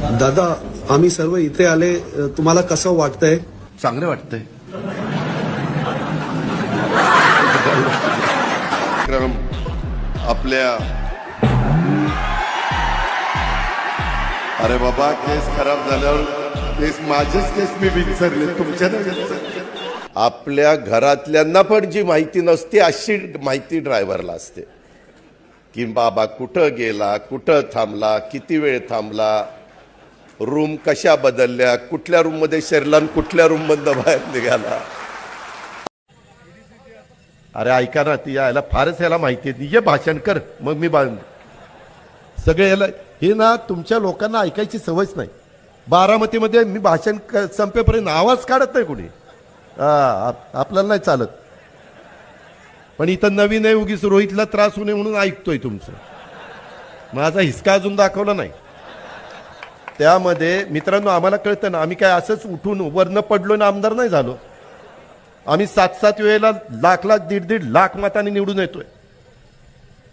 दादा आम्ही सर्व इथे आले तुम्हाला कसं वाटतंय? चांगलं वाटतंय. क्रम आपल्या अरे बाबा केस खराब झाल्यावर केस माझेच केस मी विसरले तुमच्या. आपल्या घरातल्यांना पण जी माहिती नसते अशी माहिती ड्रायव्हरला असते. की बाबा कुठं गेला कुठं थांबला किती वेळ थांबला रूम कशा बदलल्या कुठल्या रूममध्ये शिरला कुठल्या रूममधनं बाहेर निघाला? अरे ऐका ना ती यायला फारच याला माहिती आहे. ये भाषण कर मग मी बांध सगळे याला हे ना तुमच्या लोकांना ऐकायची सवयच नाही. बारामतीमध्ये मी भाषण क- संपेपर्यंत आवाज काढत नाही कुणी. हा आप- आपल्याला नाही चालत. पण इथं नवीन आहे उगीच रोहितला त्रास होऊ नये म्हणून ऐकतोय तुमचं. माझा हिसका अजून दाखवला नाही. त्यामध्ये मित्रांनो आम्हाला कळतं ना आम्ही काय असंच उठून वरनं पडलो ना आमदार नाही झालो. आम्ही सात सात वेळेला लाख लाख दीड दीड लाख मताने निवडून येतोय.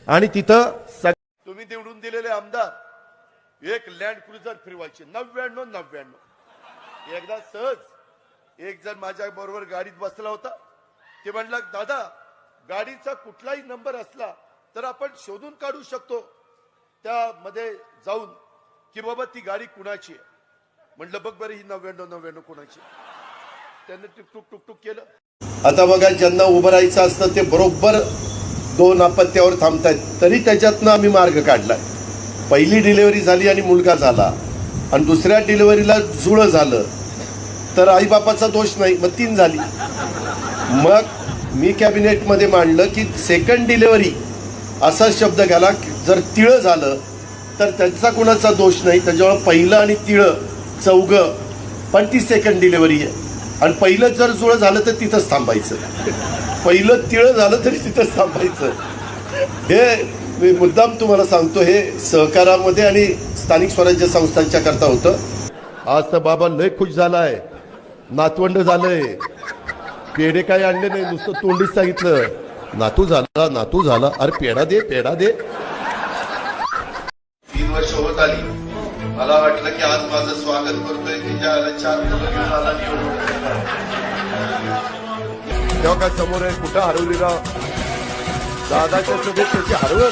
आणि तिथं तुम्ही निवडून दिलेले आमदार एक लँड क्रुझर फिरवायचे. नव्याण्णव नव्याण्णव एकदा सहज एक जण माझ्या बरोबर गाडीत बसला होता. ते म्हणला दादा गाडीचा कुठलाही नंबर असला तर आपण शोधून काढू शकतो. त्यामध्ये जाऊन की बाबा ती गाडी कुणाची आहे? म्हटलं बघ बरं ही नव्याण्णव नव्याण्णव कुणाची आहे. त्यानं टुक टुक टुक टुक केलं. आता बघा ज्यांना उभं राहायचं असतं ते बरोबर दोन अपत्यावर थांबतायत. तरी त्याच्यातनं आम्ही मार्ग काढलाय. पहिली डिलिव्हरी झाली आणि मुलगा झाला. आणि दुसऱ्या डिलिव्हरीला जुळं झालं. तर आईबापाचा दोष नाही मग तीन झाली. मग मी कॅबिनेटमध्ये मांडलं की सेकंड डिलिव्हरी असा शब्द घाला जर तिळं झालं तर त्यांचा कुणाचा दोष नाही. त्याच्यामुळे पहिलं आणि तिळं चौघं पण ती सेकंड डिलेवरी आहे. आणि पहिलं जर जुळं झालं तर तिथंच थांबायचं. पहिलं तिळं झालं तरी तिथंच थांबायचं. हे मी मुद्दाम तुम्हाला सांगतो हे सहकारामध्ये आणि स्थानिक स्वराज्य संस्थांच्या करता होतं. आज तर बाबा लय खुश झालाय. नातवंड झालंय. पेढे काय आणले नाही नुसतं तोंडीच सांगितलं. नातू झाला नातू झाला. अरे पेढा दे पेढा दे. वर्ष होत आली मला वाटलं की आज माझं स्वागत करतोय की ज्या चार मुलं घेऊन आला तेव्हा काय समोर आहे? कुठं हरवलेला? दादाच्या सभेत त्याची हरवल?